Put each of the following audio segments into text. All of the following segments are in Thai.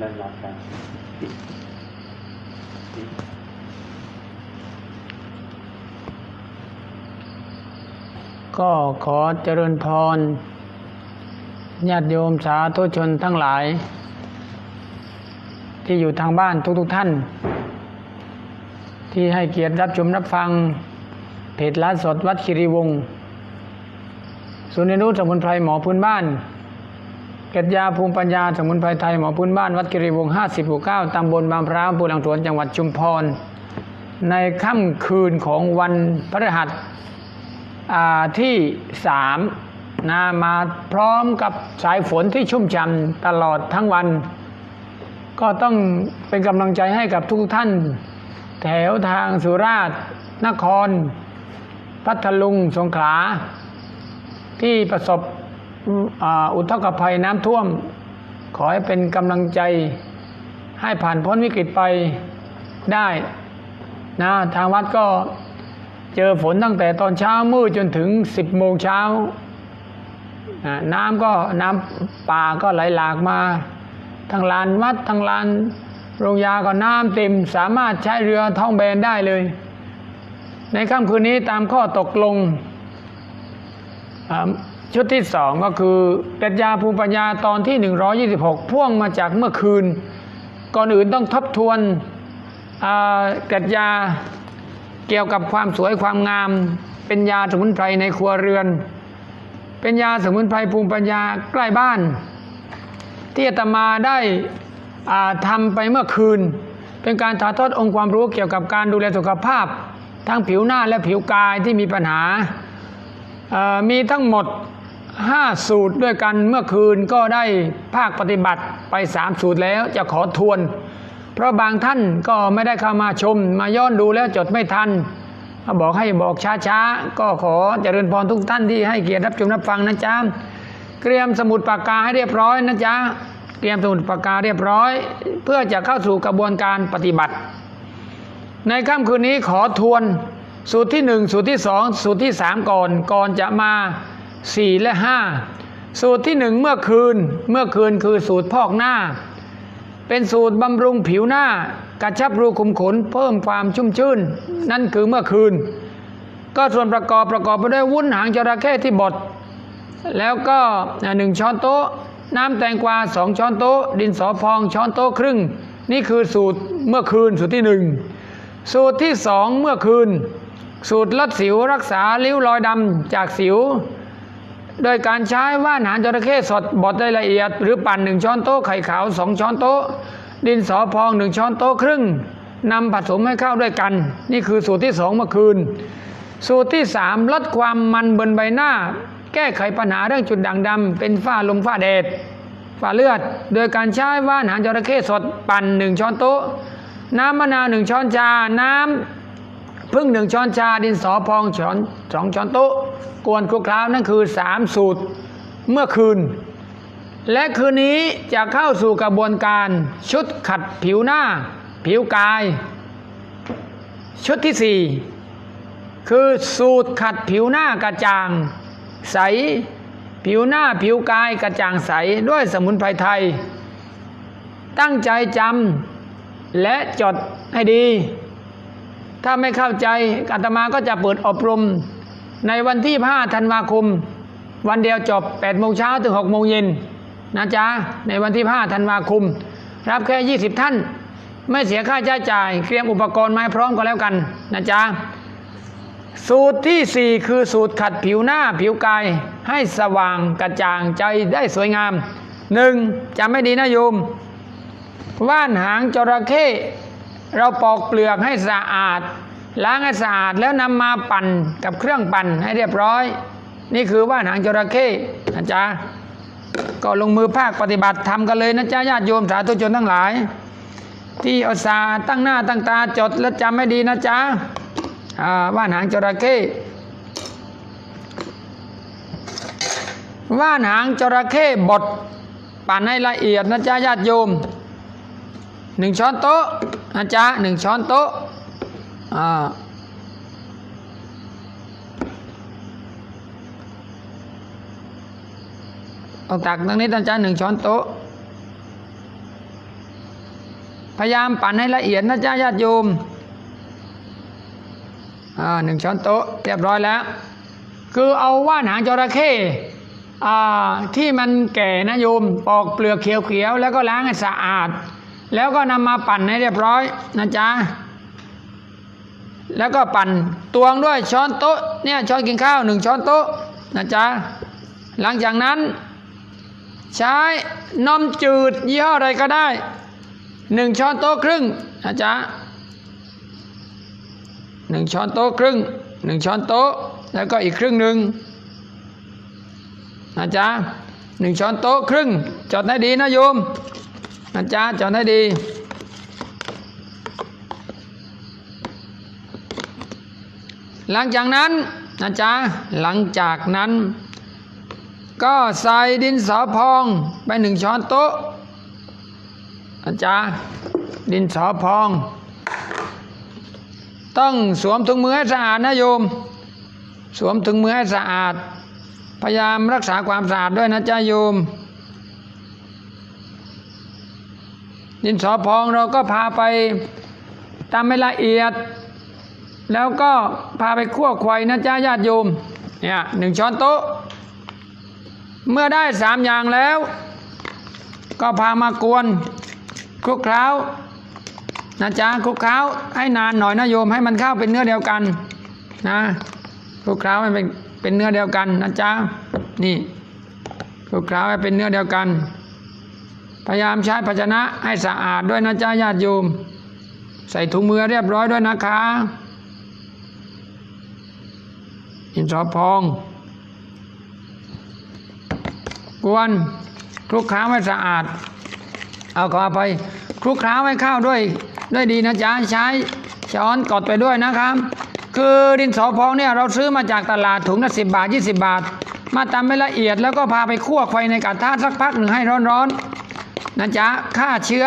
ด้านหลังกันปิดปิดก็ขอเจริญพรญาติโยมสาธุชนทั้งหลาย ที่อยู่ทางบ้านทุกๆทท่าน ที่ให้เกียรติรับชมรับฟัง เพจไลฟ์สดวัดคิริวงศ์ศูนย์เรียนรู้สมุนไพรหมอพื้นบ้าน เกตยาภูมิปัญญาสมุนไพรไทยหมอพื้นบ้านวัดคิริวงศ์50หมู่9ตำบลบางพร้าวอำเภอหลังสวนจังหวัดชุมพร ในค่ำคืนของวันพฤหัสที่สามนะมาพร้อมกับสายฝนที่ชุ่มฉ่ำตลอดทั้งวัน ก็ต้องเป็นกำลังใจให้กับทุกท่าน แถวทางสุราษฎร์นคร พัทลุงสงขลาที่ประสบ อุทกภัยน้ำท่วม ขอให้เป็นกำลังใจ ให้ผ่านพ้นวิกฤตไปได้นะทางวัดก็เจอฝนตั้งแต่ตอนเช้ามืดจนถึง 10 โมงเช้า น้ำก็น้ำป่าก็ไหลหลากมาทางลานวัดทางลานโรงยาก็น้ำเต็มสามารถใช้เรือท่องแบนได้เลย ในค่ำคืนนี้ตามข้อตกลง ชุดที่สองก็คือปรัชญาภูมิปัญญาตอนที่ 126 พ่วงมาจากเมื่อคืน ก่อนอื่นต้องทบทวนปรัชญาเกี่ยวกับความสวยความงาม เป็นยาสมุนไพรในครัวเรือน เป็นยาสมุนไพรภูมิปัญญาใกล้บ้าน ที่อาตมาได้าทำไปเมื่อคืน เป็นการถ่ายทอดองค์ความรู้เกี่ยวกับการดูแลสุขภาพ ทั้งผิวหน้าและผิวกายที่มีปัญหามีทั้งหมด 5สูตรด้วยกันเมื่อคืนก็ได้ภาคปฏิบัติไป3สูตรแล้วจะขอทวน เพราะบางท่านก็ไม่ได้เข้ามาชม มาย้อนดูแล้วจดไม่ทันบอกให้บอกช้าๆ ก็ขอเจริญพรทุกท่านที่ให้เกียรติรับชมรับฟังนะจ๊ะเตรียมสมุดปากกาให้เรียบร้อยนะจ๊ะเตรียมสมุดปากกาเรียบร้อย เพื่อจะเข้าสู่กระบวนการปฏิบัติ ในค่ำคืนนี้ขอทวนสูตรที่หนึ่งสูตรที่สองสูตรที่สามก่อนก่อนจะมา สี่และห้าสูตรที่หนึ่งเมื่อคืน เมื่อคืนคือสูตรพอกหน้า เป็นสูตรบำรุงผิวหน้ากระชับรูขุมขนเพิ่มความชุ่มชื่น นั่นคือเมื่อคืน ก็ส่วนประกอบประกอบไปด้วยวุ้นหางจระเข้ที่บดแล้วก็หนึ่งช้อนโต๊ะ น้ำแตงกวาสองช้อนโต๊ะ ดินสอพองช้อนโต๊ะครึ่ง นี่คือสูตรเมื่อคืนสูตรที่หนึ่งสูตรที่สองเมื่อคืน สูตรลดสิวรักษาริ้วรอยดำจากสิว โดยการใช้ว่านหางจระเข้สดบดได้ละเอียด หรือปั่นหนึ่งช้อนโต๊ะไข่ขาวสองช้อนโต๊ะ ดินสอพองหนึ่งช้อนโต๊ะครึ่งนำผสมให้เข้าด้วยกัน นี่คือสูตรที่สองเมื่อคืน สูตรที่สามลดความมันบนใบหน้า แก้ไขปัญหาเรื่องจุดด่างดำเป็นฝ้าลมฝ้าแดดฝ้าเลือด โดยการใช้ว่านหางจระเข้สดปั่นหนึ่งช้อนโต๊ะ น้ำมะนาวหนึ่งช้อนชา น้ำพึ่งหนึ่งช้อนชาดินสอพองช้อนสองช้อนโต๊ะ กวนคลุกคล้านั่นคือสามสูตรเมื่อคืน และคืนนี้จะเข้าสู่กระบวนการชุดขัดผิวหน้า ผิวกาย ชุดที่สี่คือสูตรขัดผิวหน้ากระจ่าง ใส ผิวหน้าผิวกายกระจ่างใสด้วยสมุนไพรไทย ตั้งใจจำและจดให้ดี ถ้าไม่เข้าใจอาตมาก็จะเปิดอบรม ในวันที่ 5 ธันวาคม วันเดียวจบ8โมงเช้าถึง6โมงเย็นนะจ๊ะ ในวันที่ 5 ธันวาคม รับแค่ 20 ท่าน ไม่เสียค่าใช้จ่าย เตรียมอุปกรณ์มาพร้อมก็แล้วกันนะจ๊ะ สูตรที่ 4 คือสูตรขัดผิวหน้าผิวกาย ให้สว่างกระจ่างใจได้สวยงามหนึ่งจำไม่ดีนะโยม ว่านหางจระเข้เราปอกเปลือกให้สะอาด ล้างให้สะอาดแล้วนำมาปั่นกับเครื่องปั่นให้เรียบร้อย นี่คือว่านหางจระเข้นะจ๊ะก็ลงมือภาคปฏิบัติทำกันเลยนะจ๊ะญาติโยมสาธุชนทั้งหลาย ที่เอาสาห์ตั้งหน้าตั้งตาจดและจำไม่ดีนะจ๊ะว่านหางจระเข้ว่านหางจระเข้บดปั่นให้ละเอียดนะจ๊ะญาติโยมหนึ่งช้อนโต๊ะนะจ๊ะหนึ่งช้อนโต๊ะ อ่าต้องตักตรงนี้นะจ๊ะหนึ่งช้อนโต๊ะ พยายามปั่นให้ละเอียดนะจ๊ะญาติโยมอ่าหนึ่งช้อนโต๊ะเรียบร้อยแล้ว คือเอาว่านหางจระเข้อ่าที่มันแก่นะโยมปอกเปลือกเขียวๆแล้วก็ล้างให้สะอาด แล้วก็นำมาปั่นให้เรียบร้อยนะจ๊ะ แล้วก็ปั่นตวงด้วยช้อนโต๊ะเนี่ยช้อนกินข้าวหนึ่งช้อนโต๊ะนะจ๊ะหลังจากนั้น ใช้นมจืดยี่ห้ออะไรก็ได้หนึ่งช้อนโต๊ะครึ่งนะจ๊ะหนึ่งช้อนโต๊ะครึ่งหนึ่งช้อนโต๊ะแล้วก็อีกครึ่งหนึ่งนะจ๊ะหนึ่งช้อนโต๊ะครึ่งจดให้ดีนะโยมนะจ๊ะจดให้ดี หลังจากนั้นนะจ๊ะหลังจากนั้น ก็ใส่ดินสอพองไปหนึ่งช้อนโต๊ะนะจ๊ะดินสอพอง ต้องสวมถุงมือให้สะอาดนะโยม สวมถุงมือให้สะอาด พยายามรักษาความสะอาดด้วยนะจ๊ะโยมดินสอพองเราก็พาไปตามไม่ละเอียด แล้วก็พาไปคั่วควายนะจ๊ะญาติโยมเนี่ยหนึ่งช้อนโต๊ะ เมื่อได้สามอย่างแล้ว ก็พามากวนคลุกเคล้านะจ๊ะคลุกเคล้าให้นานหน่อยนะโยมให้มันเข้าเป็นเนื้อเดียวกันนะคลุกเคล้าให้เป็นเป็นเนื้อเดียวกันนะจ๊ะนี่คลุกเคล้าให้เป็นเนื้อเดียวกัน พยายามใช้ภาชนะให้สะอาดด้วยนะจ๊ะญาติโยม ใส่ถุงมือเรียบร้อยด้วยนะคะ อินทรพองกวนคลุกเคล้าให้สะอาด เอาขอไปคลุกเคล้าให้เข้าด้วยด้วยดีนะจ๊ะใช้ช้อนกดไปด้วยนะครับ คือดินสอพองเนี่ยเราซื้อมาจากตลาดถุงละสิบบาทยี่สิบาท มาตำให้ละเอียดแล้วก็พาไปคั่วไฟในกระทะสักพักหนึ่งให้ร้อนๆนะจ๊ะฆ่าเชื้อ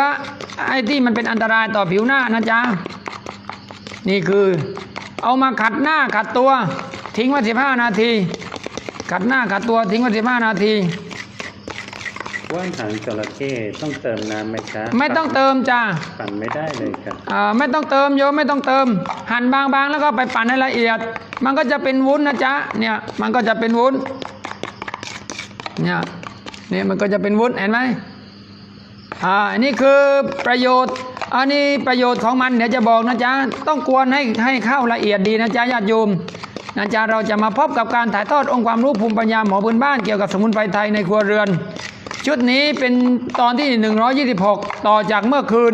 ไอ้ที่มันเป็นอันตรายต่อผิวหน้านะจ๊ะนี่คือเอามาขัดหน้าขัดตัว ทิ้งไว้สิบห้านาทีขัดหน้าขัดตัวทิ้งไว้สิบห้านาที ว่านหางจระเข้ต้องเติมน้ำไหมครับไม่ต้องเติมจ้าปั่นไม่ได้เลยครับอ่าไม่ต้องเติมโยมไม่ต้องเติม หั่นบางๆแล้วก็ไปปั่นให้ละเอียด มันก็จะเป็นวุ้นนะจ๊ะเนี่ยมันก็จะเป็นวุ้นเนี่ยเนี่ยมันก็จะเป็นวุ้นเห็นไหมอ่าอันนี้คือประโยชน์อันนี้ประโยชน์ของมันเดี๋ยวจะบอกนะจ๊ะต้องกวนให้ให้เข้าละเอียดดีนะจ๊ะญาติโยม นะจ๊ะเราจะมาพบกับการถ่ายทอดองค์ความรู้ภูมิปัญญาหมอพื้นบ้านเกี่ยวกับสมุนไพรไทยในครัวเรือน ชุดนี้เป็นตอนที่ 126 ต่อจากเมื่อคืน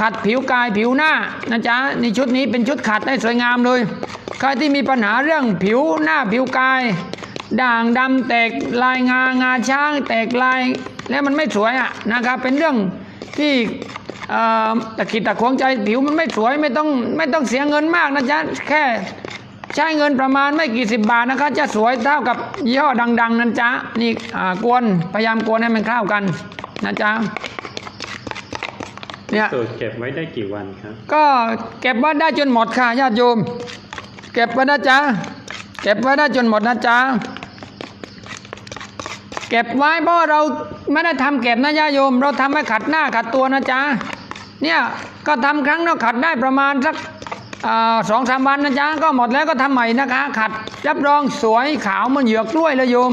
ขัดผิวกายผิวหน้านะจ๊ะนี่ชุดนี้เป็นชุดขัดได้สวยงามเลย ใครที่มีปัญหาเรื่องผิวหน้าผิวกาย ด่างดำแตกลายงางาช้าง แตกลายแล้วมันไม่สวยอะนะครับเป็นเรื่องที่ตะขิดตะขวงใจผิวมันไม่สวยไม่ต้องไม่ต้องเสียเงินมากนะจ๊ะแค่ ใช้เงินประมาณไม่กี่สิบบาทนะคะ จะสวยเท่ากับยี่ห้อดัง ๆ นั่นจ๊ะนี่อ่ากวนพยายามกวนให้มันเข้ากันนะจ๊ะเนี่ยสูตรเก็บไว้ได้กี่วันครับ ก็เก็บไว้ได้จนหมดค่ะญาติโยม เก็บไว้นะจ๊ะเก็บไว้ได้จนหมดนะจ๊ะเก็บไว้เพราะว่าเราไม่ได้ทำเก็บนะญาติโยม เราทำให้ขัดหน้าขัดตัวนะจ๊ะเนี่ยก็ทำครั้งเราขัดได้ประมาณสัก สองสามวันนะจ๊ะก็หมดแล้วก็ทำใหม่นะคะ ขัดรับรองสวยขาวเหมันเหยือกกล้วยเลยโยม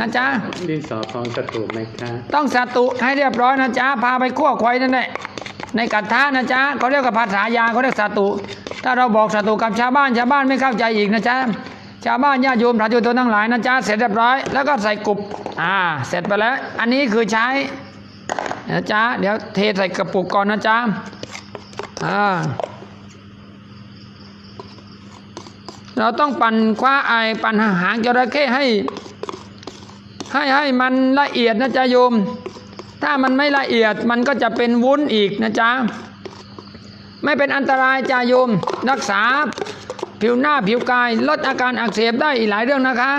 นะจ๊ะดินสอพองสถูกไหมครับต้องสตุให้เรียบร้อยนะจ๊ะพาไปคั่วควายนั่นแหละในกระทะนะจ๊ะเขาเรียกกับภาษายาเขาเรียกสตุ ถ้าเราบอกสตุกับชาวบ้านชาวบ้านไม่เข้าใจอีกนะจ๊ะชาวบ้านญาติโยมสาธุชนทั้งหลายนะจ๊ะเสร็จเรียบร้อย แล้วก็ใส่กรุบอ่า เสร็จไปแล้ว อันนี้คือใช้นะจ๊ะเดี๋ยวเทใส่กระปุกก่อนนะจ๊ะอ่า เราต้องปั่นคว้าไอปั่นหางจระเข้ให้ ให้ให้มันละเอียดนะจ๊ะโยม ถ้ามันไม่ละเอียดมันก็จะเป็นวุ้นอีกนะจ๊ะไม่เป็นอันตรายจ้าโยม รักษาผิวหน้าผิวกายลดอาการอักเสบได้อีกหลายเรื่องนะคะ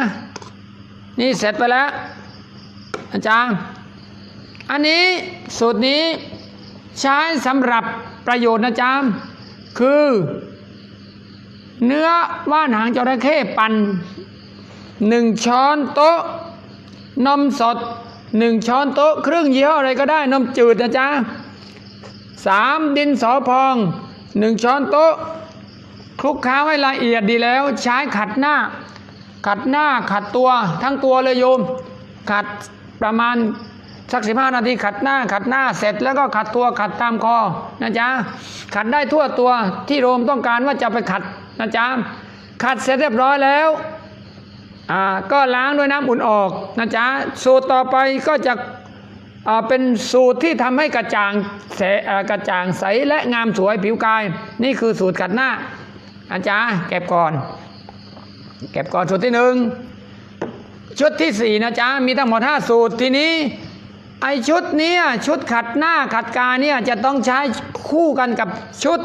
นี่เสร็จไปแล้ว อาจารย์ อันนี้สูตรนี้ใช้สำหรับประโยชน์นะจ๊ะคือ เนื้อว่านหางจระเข้ปั่นหนึ่งช้อนโต๊ะ นมสดหนึ่งช้อนโต๊ะ ครึ่งยี่ห้ออะไรก็ได้นมจืดนะจ๊ะสามดินสอพองหนึ่งช้อนโต๊ะคลุกค้าให้ละเอียดดีแล้ว ใช้ขัดหน้า ขัดหน้าขัดตัวทั้งตัวเลยโยม ขัดประมาณสักสิบห้านาทีขัดหน้าขัดหน้าเสร็จแล้วก็ขัดตัวขัดตามคอนะจ๊ะขัดได้ทั่วตัวที่โรมต้องการว่าจะไปขัด นะจ๊ะขัดเสร็จเรียบร้อยแล้วอ่าก็ล้างด้วยน้ำอุ่นออกนะจ๊ะสูตรต่อไปก็จะอ่าเป็นสูตรที่ทำให้กระจ่างใสอ่ากระจ่างใสและงามสวยผิวกาย นี่คือสูตรขัดหน้าอาจารย์เก็บก่อน เก็บก่อนสูตรที่หนึ่งชุดที่สี่นะจ๊ะมีทั้งหมดห้าสูตรทีนี้ไอชุดเนี้ยชุดขัดหน้าขัดกายเนี่ยจะต้องใช้คู่กันกับชุด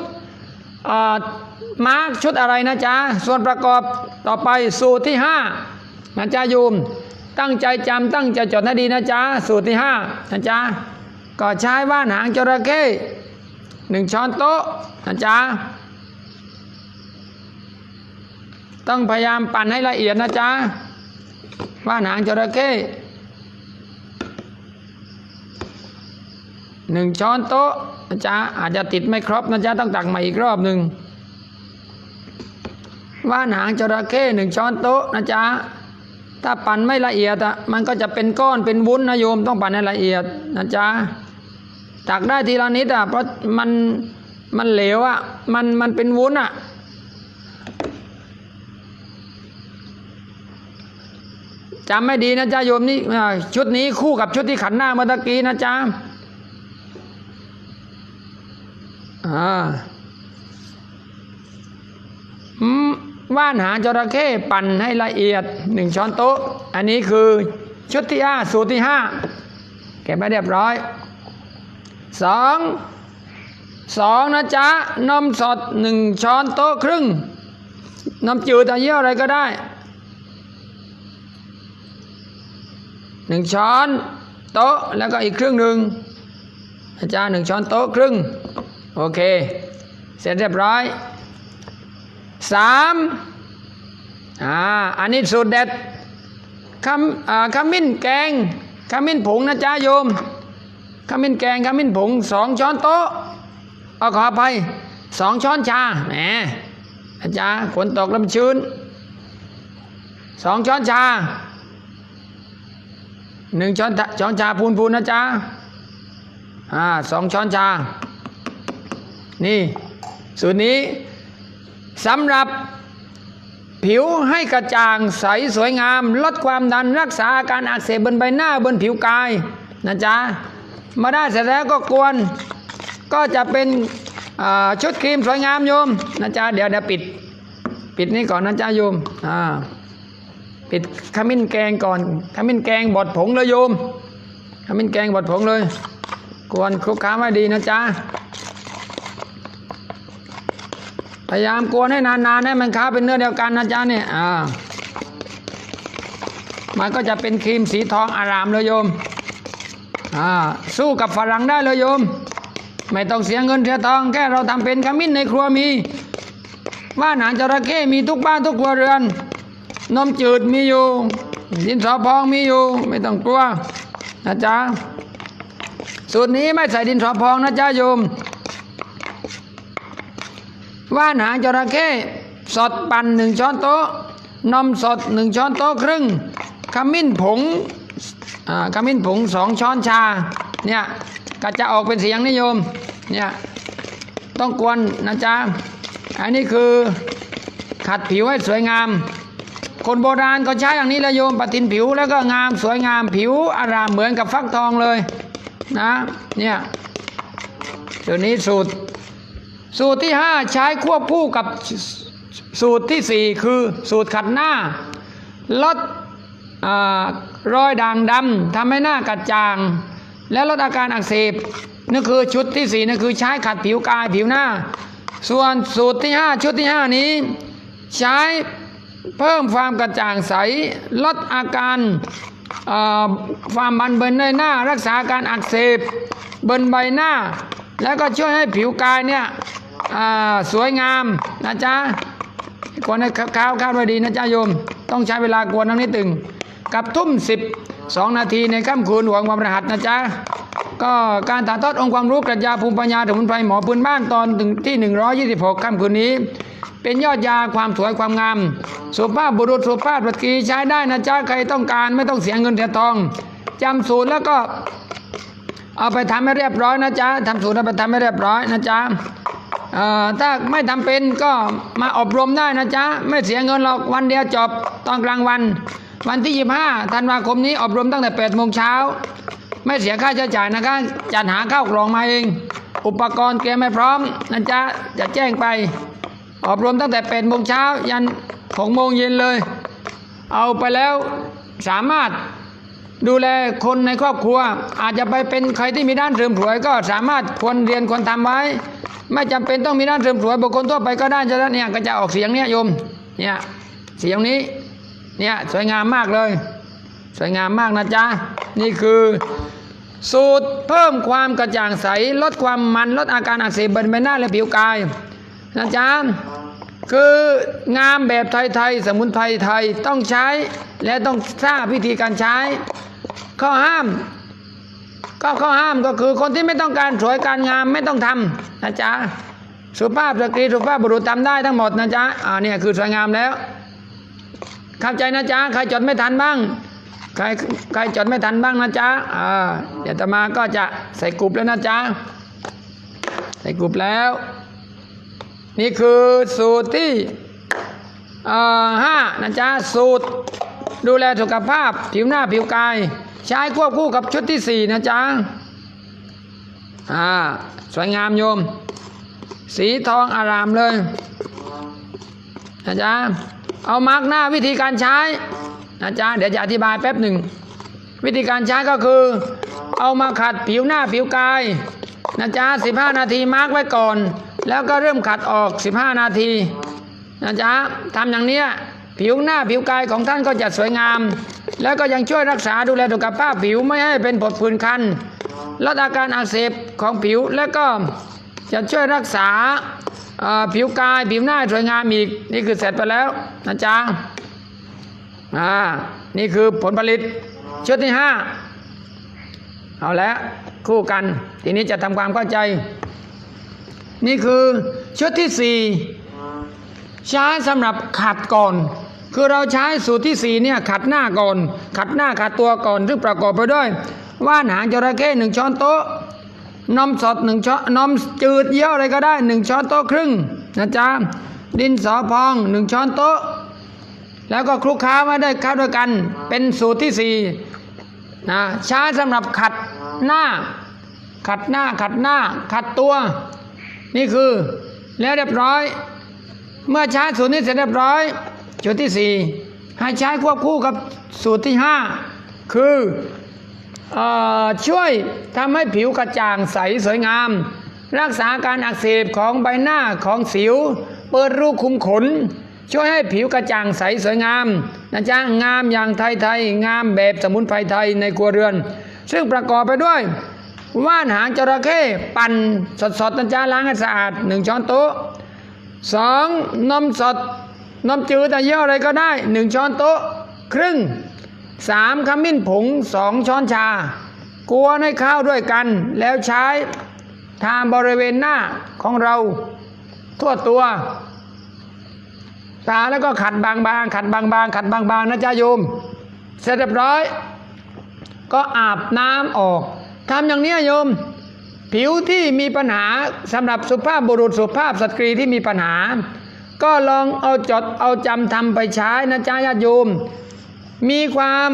อ่อ มาร์กชุดอะไรนะจ๊ะ ส่วนประกอบต่อไปสูตรที่ห้านะจ๊ะโยมตั้งใจจำตั้งใจจดให้ดีนะจ๊ะ สูตรที่ห้านะจ๊ะก็ใช้ว่านหางจระเข้หนึ่งช้อนโต๊ะนะจ๊ะต้องพยายามปั่นให้ละเอียดนะจ๊ะว่านหางจระเข้หนึ่งช้อนโต๊ะนะจ๊ะอาจจะติดไม่ครบนะจ๊ะต้องตักใหม่อีกรอบหนึ่ง ว่านหางจระเข้หนึ่งช้อนโต๊ะนะจ๊ะถ้าปั่นไม่ละเอียดอะมันก็จะเป็นก้อนเป็นวุ้นนะโยมต้องปั่นให้ละเอียดนะจ๊ะตักได้ทีละนิดอะเพราะมันมันเหลวอะมันมันเป็นวุ้นอะจำไม่ดีนะจ๊ะโยมนี่ชุดนี้คู่กับชุดที่ขันหน้าเมื่อกี้นะจ๊ะอ่าอืม ว่านหางจระเข้ปั่นให้ละเอียดหนึ่งช้อนโต๊ะ อันนี้คือชุดที่ห้าสูตรที่ห้าเก็บไว้เรียบร้อยสองสองนะจ๊ะนมสดหนึ่งช้อนโต๊ะครึ่งนมจืดอะเยี่ยวอะไรก็ได้หนึ่งช้อนโต๊ะแล้วก็อีกครึ่งหนึ่งอาจารย์หนึ่งช้อนโต๊ะครึ่ง โอเค เสร็จเรียบร้อย สามอ่าอันนี้สูตรเด็ดขมอ่าขมิ้นแกงขมิ้นผงนะจ๊ะโยมขมิ้นแกงขมิ้นผงสองช้อนโต๊ะเอาขออภัยสองช้อนชาแหมอาจารย์ฝนตกลำชื้นสองช้อนชาหนึ่งช้อนช้อนชาพูนพูนนะจ๊ะอ่าสองช้อนชา นี่ สูตรนี้ สำหรับผิวให้กระจ่างใสสวยงาม ลดความดันรักษาอาการอักเสบบนใบหน้าบนผิวกายนะจ๊ะมาได้เสร็จแล้วก็กวนก็จะเป็นชุดครีมสวยงามโยมนะจ๊ะเดี๋ยวเดี๋ยวปิด ปิดนี่ก่อนนะจ๊ะโยมอ่าปิดขมิ้นแกงก่อนขมิ้นแกงบดผงเลยโยมขมิ้นแกงบดผงเลยกวนคลุกค้าไว้ดีนะจ๊ะ พยายามกวนให้นานๆให้มันค้าเป็นเนื้อเดียวกันนะจ๊ะเนี่ยอ่ามันก็จะเป็นครีมสีทองอารามเลยโยมอ่าสู้กับฝรั่งได้เลยโยม ไม่ต้องเสียเงินเสียทองแค่เราทำเป็นขมิ้นในครัวมีว่านหางจระเข้มีทุกบ้านทุกครัวเรือน นมจืดมีอยู่ดินสอพองมีอยู่ ไม่ต้องกลัวนะจ๊ะสูตรนี้ไม่ใส่ดินสอพองนะจ๊ะโยม ว่านหาจระเข้สดปั่นหนึ่งช้อนโต๊ะ นมสดหนึ่งช้อนโต๊ะครึ่ง ขมิ้นผงขมิ้นผงสองช้อนชา เนี่ยก็จะออกเป็นเสียงนิยม เนี่ย ต้องกวนนะจ๊ะ อันนี้คือขัดผิวให้สวยงาม คนโบราณก็ใช้อย่างนี้ละโยมปะทินผิวแล้วก็งามสวยงามผิวอารามเหมือนกับฟักทองเลยนะ เนี่ยตัวนี้สูตร สูตรที่ห้าใช้ควบคู่กับสูตรที่สี่คือสูตรขัดหน้า ลดอรอยด่างดำทำให้หน้ากระจ่าง และลดอาการอักเสบนั่นคือชุดที่สี่นั่นคือใช้ขัดผิวกายผิวหน้า ส่วนสูตรที่ห้าชุดที่ห้านี้ ใช้เพิ่มความกระจ่างใส ลดอาการความมันเบินในหน้า รักษาอาการอักเสบบนใบหน้า แล้วก็ช่วยให้ผิวกายเนี่ย อ่าสวยงามนะจ๊ะกวนให้ข้าวข้าวไว้ดีนะจ๊ะโยม ต้องใช้เวลากวนทั้งนี้ตึงกับทุ่มสิบสองนาทีในค่ำคืนหวงความรหัสนะจ๊ะก็การถ่ายทอดองค์ความรู้ปรัชญาภูมิปัญญาสมุนไพรหมอพื้นบ้านตอนถึงที่ 126ค่ำคืนนี้ เป็นยอดยาความสวยความงามสุภาพบุรุษสุภาพสตรีใช้ได้นะจ๊ะใครต้องการไม่ต้องเสียเงินเสียทองจำสูตรแล้วก็เอาไปทำให้เรียบร้อยนะจ๊ะทำสูตรเอาไปทำให้เรียบร้อยนะจ๊ะ ถ้าไม่ทำเป็นก็มาอบรมได้นะจ๊ะ ไม่เสียเงินหรอกวันเดียวจบตอนกลางวัน วันที่ 25ธันวาคมนี้อบรมตั้งแต่8โมงเช้า ไม่เสียค่าใช้จ่ายนะคะจัดหาข้าวกล่องมาเอง อุปกรณ์เตรียมให้พร้อมนะจ๊ะจะแจ้งไป อบรมตั้งแต่8โมงเช้ายัน6โมงเย็นเลย เอาไปแล้วสามารถ ดูแลคนในครอบครัว อาจจะไปเป็นใครที่มีด้านเสริมสวย ก็สามารถควรเรียนควรทำไว้ ไม่จำเป็นต้องมีด้านเสริมสวยบุคคลทั่วไปก็ได้จะเนี่ยก็จะออกเสียงเนี่ยโยมเนี่ยเสียงนี้เนี่ยสวยงามมากเลย สวยงามมากนะจ๊ะนี่คือ สูตรเพิ่มความกระจ่างใส ลดความมันลดอาการอักเสบบนใบหน้าและผิวกายนะจ๊ะคืองามแบบไทยๆสมุนไพรไทยต้องใช้และต้องทราบวิธีการใช้ ข้อห้าม ก็ข้อห้ามก็คือคนที่ไม่ต้องการสวยการงามไม่ต้องทำนะจ๊ะสุภาพสตรีสุภาพบุรุษทำได้ทั้งหมดนะจ๊ะอ่าเนี่ยคือสวยงามแล้วเข้าใจนะจ๊ะใครจดไม่ทันบ้างใครใครจดไม่ทันบ้างนะจ๊ะอ่าเดี๋ยวตมาก็จะใส่กลุ่มแล้วนะจ๊ะใส่กลุ่มแล้ว นี่คือสูตรที่อ่อห้านะจ๊ะสูตรดูแลสุขภาพผิวหน้าผิวกาย ใช้ควบคู่กับชุดที่สี่นะจ๊ะอ่าสวยงามโยม สีทองอารามเลยนะจ๊ะเอามาร์กหน้าวิธีการใช้นะจ๊ะเดี๋ยวจะอธิบายแป๊บหนึ่ง วิธีการใช้ก็คือ เอามาขัดผิวหน้าผิวกายนะจ๊ะ15นาทีมาร์กไว้ก่อน แล้วก็เริ่มขัดออก15นาทีนะจ๊ะทำอย่างเนี้ยผิวหน้าผิวกายของท่านก็จะสวยงาม แล้วก็ยังช่วยรักษาดูแลสุขภาพผิวไม่ให้เป็นผดผื่นคันลดอาการอักเสบของผิว แล้วก็จะช่วยรักษาผิวกายผิวหน้าสวยงามอีกนี่คือเสร็จไปแล้วนะจ๊ะอ่านี่คือผลผลิตชุดที่ห้าเอาแล้วคู่กัน ทีนี้จะทำความเข้าใจ นี่คือชุดที่สี่ใช้สำหรับขัดก่อน คือเราใช้สูตรที่สี่เนี่ยขัดหน้าก่อน ขัดหน้าขัดตัวก่อน ซึ่งประกอบไปด้วย ว่านหางจระเข้หนึ่งช้อนโต๊ะนมสดหนึ่งช้อนนมจืดเยี่ยวอะไรก็ได้หนึ่งช้อนโต๊ะครึ่งนะจ๊ะดินสอพองหนึ่งช้อนโต๊ะ แล้วก็คลุกค้ามาได้เข้าด้วยกัน เป็นสูตรที่สี่นะใช้สำหรับขัดหน้า ขัดหน้าขัดหน้า ขัดตัว นี่คือแล้วเรียบร้อย เมื่อใช้สูตรนี้เสร็จเรียบร้อย สูตรที่สี่ให้ใช้ควบคู่กับสูตรที่ห้าคือเออช่วยทำให้ผิวกระจ่างใสสวยงาม รักษาการอักเสบของใบหน้าของสิว เปิดรูคุมขน ช่วยให้ผิวกระจ่างใสสวยงามนะจ๊ะงามอย่างไทยๆงามแบบสมุนไพรไทยในครัวเรือน ซึ่งประกอบไปด้วยว่านหางจระเข้ปั่นสดๆนะจ๊ะล้างให้สะอาดหนึ่งช้อนโต๊ะสองนมสด นมจืดแต่เยี่ยวอะไรก็ได้หนึ่งช้อนโต๊ะ ครึ่งสามขมิ้นผงสองช้อนชา กวนให้ข้าวด้วยกัน แล้วใช้ทาบริเวณหน้าของเรา ทั่วตัว ตาแล้วก็ขัดบางๆ ขัดบางๆ ขัดบางๆนะจ๊ะโยม เสร็จเรียบร้อย ก็อาบน้ำออกทำอย่างนี้โยม ผิวที่มีปัญหาสำหรับสุภาพบุรุษสุภาพสตรีที่มีปัญหา ก็ลองเอาจดเอาจำทำไปใช้นะจ๊ะญาติโยม มีความ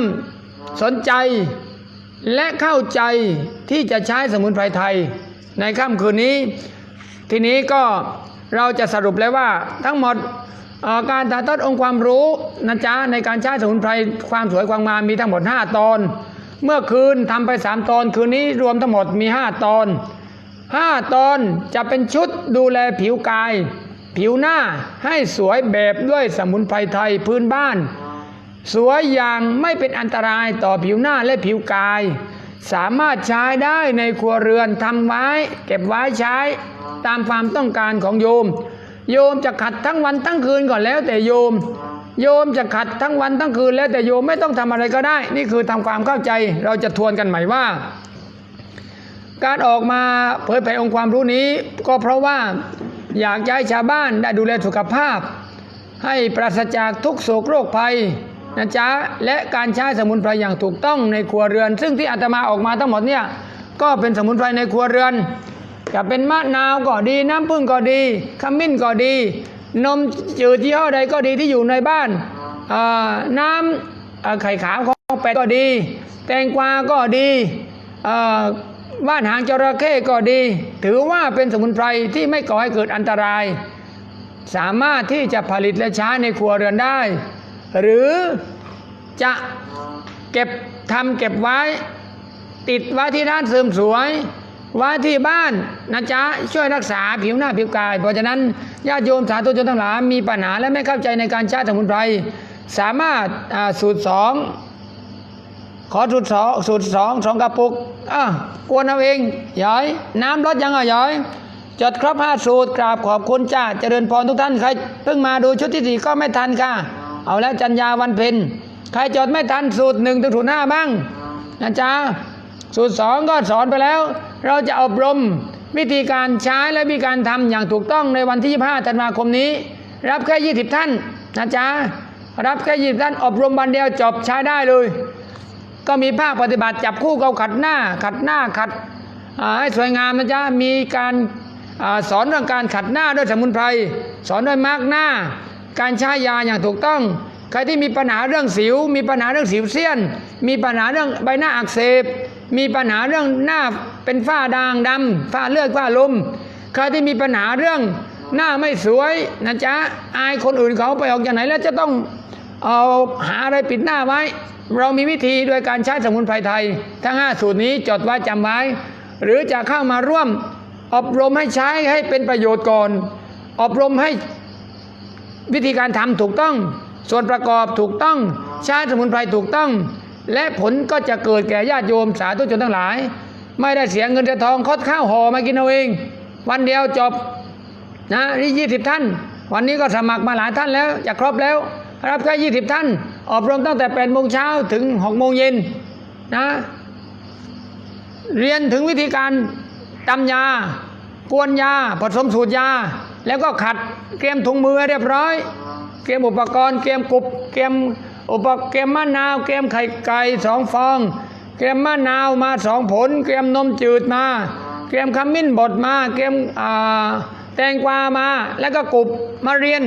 สนใจและเข้าใจที่จะใช้สมุนไพรไทย ในค่ำคืนนี้ ทีนี้ก็เราจะสรุปเลยว่าทั้งหมดการถ่ายทอดองค์ความรู้นะจ๊ะในการใช้สมุนไพรความสวยความงามมีทั้งหมด 5 ตอน เมื่อคืนทำไป 3 ตอน คืนนี้รวมทั้งหมดมี 5 ตอน 5 ตอนจะเป็นชุดดูแลผิวกาย ผิวหน้าให้สวยแบบด้วยสมุนไพรไทยพื้นบ้าน สวยอย่างไม่เป็นอันตรายต่อผิวหน้าและผิวกาย สามารถใช้ได้ในครัวเรือนทำไว้ เก็บไว้ใช้ตามความต้องการของโยม โยมจะขัดทั้งวันทั้งคืนก่อนแล้วแต่โยม โยมจะขัดทั้งวันทั้งคืนแล้วแต่โยมไม่ต้องทำอะไรก็ได้ นี่คือทำความเข้าใจเราจะทวนกันใหม่ว่าการออกมาเผยแผ่องค์ความรู้นี้ก็เพราะว่า อยากจะให้ชาวบ้านได้ดูแลสุขภาพ ให้ปราศจากทุกโศกโรคภัยนะจ๊ะและการใช้สมุนไพรอย่างถูกต้องในครัวเรือน ซึ่งที่อาตมาออกมาทั้งหมดเนี่ยก็เป็นสมุนไพรในครัวเรือนจะเป็นมะนาวก็ดีน้ำผึ้งก็ดีขมิ้นก็ดี นมจืดยี่ห้อใดก็ดีที่อยู่ในบ้านน้ำไข่ขาวของเป็ดก็ดี แตงกวาก็ดี ว่านหางจระเข้ก็ดี ถือว่าเป็นสมุนไพรที่ไม่ก่อให้เกิดอันตราย สามารถที่จะผลิตและใช้ในครัวเรือนได้ หรือจะเก็บทำเก็บไว้ ติดไว้ที่ด้านเสริมสวยไว้ที่บ้านนะจ๊ะช่วยรักษาผิวหน้าผิวกาย เพราะฉะนั้นญาติโยมสาธุชนทั้งหลายมีปัญหาและไม่เข้าใจในการใช้สมุนไพรสามารถสูตรสอง ขอสูตรสองสูตรสองสองกระปุกอะกวนเอาเองย้อย น้ำลดยังอะย้อยจดครบห้าสูตรกราบขอบคุณจ้าเจริญพรทุกท่านใครเพิ่งมาดูชุดที่สี่ก็ไม่ทันค่ะ เอาแล้วจัญญาวันเพ็ญใครจดไม่ทันสูตรหนึ่งถึงสูตรห้าบ้างนะจ๊ะสูตรสองก็สอนไปแล้ว เราจะอบรมวิธีการใช้และวิธีการทำอย่างถูกต้องในวันที่ 25ธันวาคมนี้ รับแค่ 20 ท่านนะจ๊ะรับแค่20ท่านอบรมวันเดียวจบใช้ได้เลย ก็มีภาคปฏิบัติจับคู่เขาขัดหน้า ขัดหน้าขัดให้สวยงามนะจ๊ะมีการอสอนเรื่องการขัดหน้าด้วยสมุนไพรสอนด้วยมาร์กหน้า การใช้ยาอย่างถูกต้อง ใครที่มีปัญหาเรื่องสิว มีปัญหาเรื่องสิวเซียน มีปัญหาเรื่องใบหน้าอักเสบ มีปัญหาเรื่องหน้าเป็นฝ้าด่างดำฝ้าเลือดฝ้าลมใครที่มีปัญหาเรื่องหน้าไม่สวยนะจ๊ะอายคนอื่นเขาไปออกจากไหนแล้วจะต้อง เอาหาอะไรปิดหน้าไว้ เรามีวิธีโดยการใช้สมุนไพรไทย ทั้ง 5 สูตรนี้จดไว้จำไว้ หรือจะเข้ามาร่วมอบรมให้ใช้ให้เป็นประโยชน์ก่อน อบรมให้วิธีการทำถูกต้อง ส่วนประกอบถูกต้องใช้สมุนไพรถูกต้อง และผลก็จะเกิดแก่ญาติโยมสาธุชนทั้งหลาย ไม่ได้เสียเงินเสียทองคดข้าวห่อมากินเอาเอง วันเดียวจบนะนี่ยี่สิบท่าน วันนี้ก็สมัครมาหลายท่านแล้วจะครบแล้ว รับแค่ยี่สิบท่าน อบรมตั้งแต่แปดโมงเช้าถึงหกโมงเย็นนะ เรียนถึงวิธีการตำยา กวนยา ผสมสูตรยา แล้วก็ขัดเตรียมถุงมือเรียบร้อยเตรียมอุปกรณ์เตรียมกรุบเตรียมอุปกรณ์เตรียมมะนาวเตรียมไข่ไก่สองฟองเตรียมมะนาวมาสองผลเตรียมนมจืดมาเตรียมขมิ้นบดมาเตรียมอ่าแตงกวามา แล้วก็กรุบมาเรียน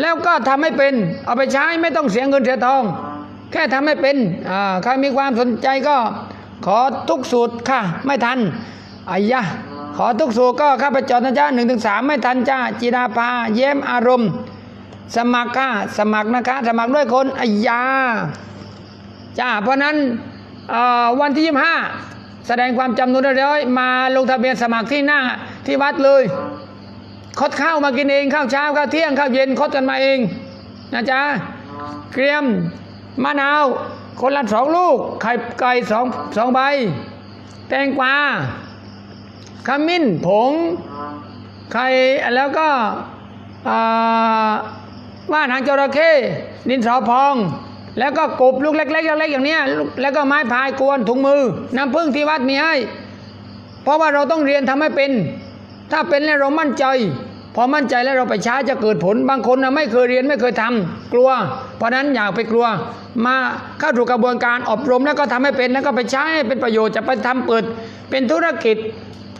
แล้วก็ทำให้เป็น เอาไปใช้ไม่ต้องเสียเงินเสียทอง แค่ทำให้เป็นใครมีความสนใจก็ขอทุกสูตรค่ะ ไม่ทันอายะขอทุกสูตรก็ข้าไปจดนะจ๊ะหนึ่งถึงสามไม่ทันจ้าจีดาภาเย้มอารมณ์ สมัครค่ะสมัครนะคะ สมัครด้วยคนอายาจ้าเพราะนั้นวันที่25แสดงความจำนวนเรียบร้อยมาลงทะเบียนสมัครที่หน้าที่วัดเลย คดข้าวมากินเองข้าวเช้าข้าวเที่ยงข้าวเย็นคดกันมาเองนะจ๊ะเกรียมมะนาว คนละสองลูก ไข่ไก่สองสองใบ แตงกวาขมิ้นผง ไข่แล้วก็ว่านหางจระเข้ดินสอพอง แล้วก็กบลูกเล็กๆเล็กๆอย่างเนี้ยแล้วก็ไม้พายกวนถุงมือ น้ำผึ้งที่วัดมีให้เพราะว่าเราต้องเรียนทำให้เป็น ถ้าเป็นแล้วเรามั่นใจ พอมั่นใจแล้วเราไปใช้จะเกิดผล บางคนนะไม่เคยเรียนไม่เคยทำกลัว เพราะฉะนั้นอย่าไปกลัว มาเข้าถูกกระบวนการอบรมแล้วก็ทำให้เป็นแล้วก็ไปใช้เป็นประโยชน์จะไปทำเปิด เป็นธุรกิจ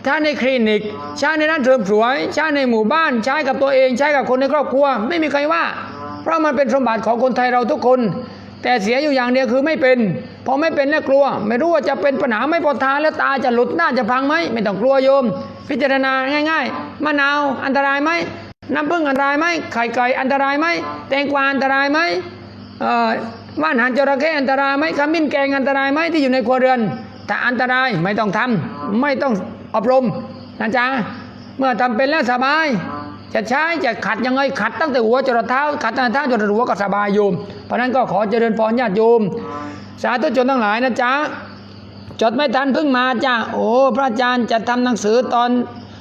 ใช้ในคลินิกใช้ในร้านเสริมสวยใช้ในหมู่บ้านใช้กับตัวเองใช้กับคนในครอบครัว ไม่มีใครว่า เพราะมันเป็นสมบัติของคนไทยเราทุกคน แต่เสียอยู่อย่างเดียวคือไม่เป็น พอไม่เป็นแล้วกลัว ไม่รู้ว่าจะเป็นปัญหาไม่พอทานแล้วตาจะหลุดหน้าจะพังไหมไม่ต้องกลัวโยม พิจารณาง่าย ๆมะนาวอันตรายไหมน้ำผึ้งอันตรายไหมไข่ไก่อันตรายไหมแตงกวาอันตรายไหมว่านหางจระเข้อันตรายไหมขมิ้นแกงอันตรายไหมที่อยู่ในครัวเรือนถ้าอันตรายไม่ต้องทำไม่ต้องอบรมนะจ๊ะเมื่อทำเป็นแล้วสบาย จะใช้จะขัดยังไงขัดตั้งแต่หัวจรดเท้าขัดตั้งแต่เท้าจรดหัวก็สบายโยมเพราะฉะนั้นก็ขอเจริญพรญาติโยม สาธุชนทั้งหลายนะจ๊ะจดไม่ทันเพิ่งมาจ้าโอ้พระอาจารย์จะทำหนังสือตอน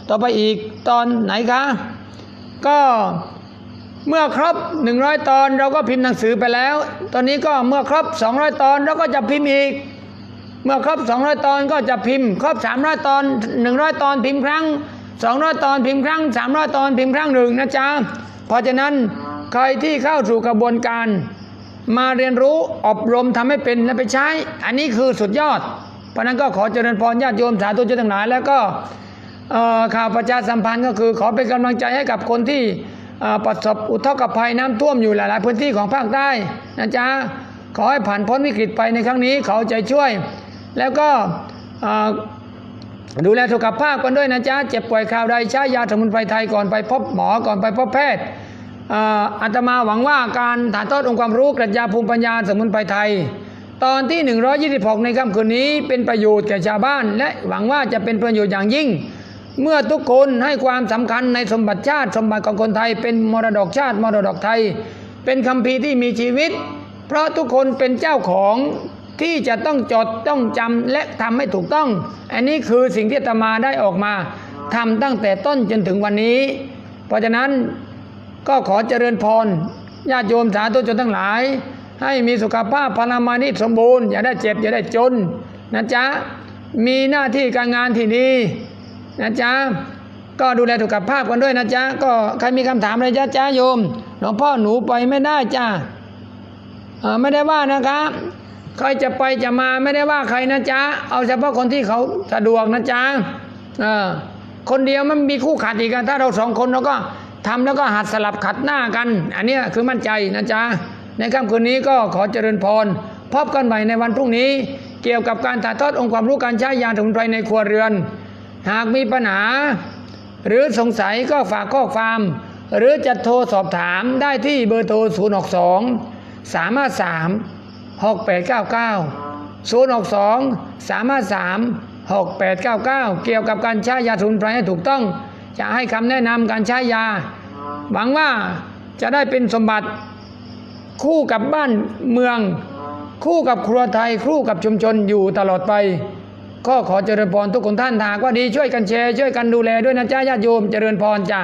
ต่อไปอีกตอนไหนคะ ก็เมื่อครบ100 ตอนเราก็พิมพ์หนังสือไปแล้ว ตอนนี้ก็เมื่อครบ 200 ตอนเราก็จะพิมพ์อีก เมื่อครบ 200 ตอนก็จะพิมพ์ ครบ 300 ตอน 100 ตอนพิมพ์ครั้ง 200 ตอนพิมพ์ครั้ง 300 ตอนพิมพ์ครั้งหนึ่งนะจ๊ะเพราะฉะนั้นใครที่เข้าสู่กระบวนการ มาเรียนรู้อบรมทำให้เป็นและไปใช้ อันนี้คือสุดยอด เพราะนั้นก็ขอเจริญพรญาติโยมสาธุชนทั้งหลาย แล้วก็ข่าวประชาสัมพันธ์ก็คือขอเป็นกำลังใจให้กับคนที่ประสบอุทกภัยน้ำท่วมอยู่หลาย ๆ พื้นที่ของภาคใต้นะจ๊ะขอให้ผ่านพ้นวิกฤตไปในครั้งนี้ขอใจช่วย แล้วก็ดูแลสุขภาพกันด้วยนะจ๊ะ เจ็บป่วยคราวใดใช้ยาสมุนไพรไทยก่อนไปพบหมอก่อนไปพบแพทย์ อาตมาหวังว่าการถ่ายทอดองค์ความรู้ปรัชญาภูมิปัญญาสมุนไพรไทย ตอนที่ 126 ในค่ำคืนนี้เป็นประโยชน์แก่ชาวบ้าน และหวังว่าจะเป็นประโยชน์อย่างยิ่ง เมื่อทุกคนให้ความสำคัญในสมบัติชาติสมบัติของคนไทย เป็นมรดกชาติมรดกไทย เป็นคำพีร์ที่มีชีวิต เพราะทุกคนเป็นเจ้าของที่จะต้องจดต้องจำและทำให้ถูกต้อง อันนี้คือสิ่งที่อาตมาได้ออกมาทำตั้งแต่ต้นจนถึงวันนี้ เพราะฉะนั้น ก็ขอเจริญพรญาติโยมสาธุชนทั้งหลาย ให้มีสุขภาพพลามานิสมบูรณ์ อย่าได้เจ็บ อย่าได้จนนะจ๊ะมีหน้าที่การงานที่ดีนะจ๊ะก็ดูแลสุขภาพกันด้วยนะจ๊ะก็ใครมีคำถามอะไรจ๊ะจ๊ะโยมหลวงพ่อหนูไปไม่ได้จ้าไม่ได้ว่านะครับ ใครจะไปจะมาไม่ได้ว่าใครนะจ๊ะเอาเฉพาะคนที่เขาสะดวกนะจ๊ะคนเดียวมันมีคู่ขัดอีกอะถ้าเราสองคนเราก็ ทำแล้วก็หัดสลับขัดหน้ากัน อันนี้คือมั่นใจนะจ๊ะ ในค่ำคืนนี้ก็ขอเจริญพร พบกันใหม่ในวันพรุ่งนี้ เกี่ยวกับการถ่ายทอดองค์ความรู้การใช้ยาสมุนไพรในครัวเรือน หากมีปัญหา หรือสงสัยก็ฝากข้อความหรือจะโทรสอบถามได้ที่เบอร์โทร 0 6 2 3 5 3 6 8 9 9 0 6 2 3 5 3 6 8 9 9 เกี่ยวกับการใช้ยาสมุนไพรให้ถูกต้อง จะให้คำแนะนำการใช้ยา หวังว่าจะได้เป็นสมบัติคู่กับบ้านเมือง คู่กับครัวไทย คู่กับชุมชนอยู่ตลอดไป ก็ขอเจริญพรทุกคนท่านหากว่าดีช่วยกันแชร์ช่วยกันดูแลด้วยนะจ้าญาติโยมเจริญพรจ้า